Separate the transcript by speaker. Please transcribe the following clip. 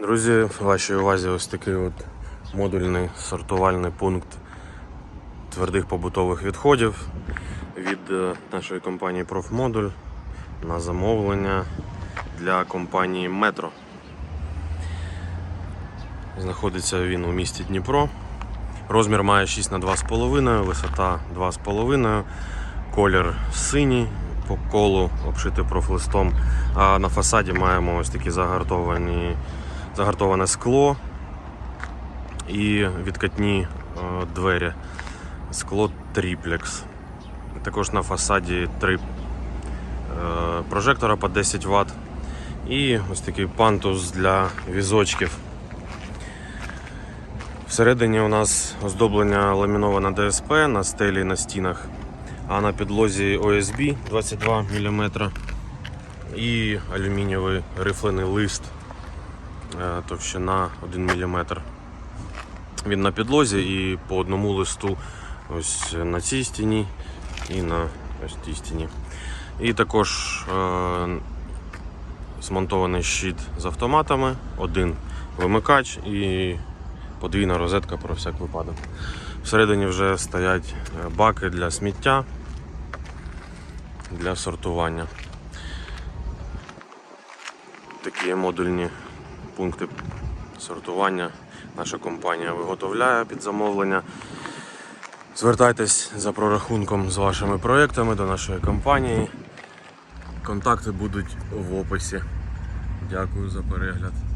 Speaker 1: Друзі, вашій увазі ось такий от модульний сортувальний пункт твердих побутових відходів від е, нашої компанії Профмодуль на замовлення для компанії Метро. Знаходиться він у місті Дніпро. Розмір має 6 на 2,5, висота 2,5, колір синій, по колу обшитий профлистом. А на фасаді маємо ось такі загартовані, загартоване скло і відкатні е, двері. Скло тріплекс. Також на фасаді три е, прожектора по 10 Вт. І ось такий пантус для візочків. Всередині у нас оздоблення ламіноване ДСП на стелі на стінах, а на підлозі OSB 22 мм і алюмінієвий рифлений лист товщина 1 мм. Він на підлозі і по одному листу ось на цій стіні і на ось тій стіні. І також е, змонтований щит з автоматами, один вимикач і подвійна розетка про всяк випадок. Всередині вже стоять е, баки для сміття, для сортування. Такі модульні пункти сортування наша компанія виготовляє під замовлення. Звертайтесь за прорахунком з вашими проєктами до нашої компанії. Контакти будуть в описі. Дякую за перегляд.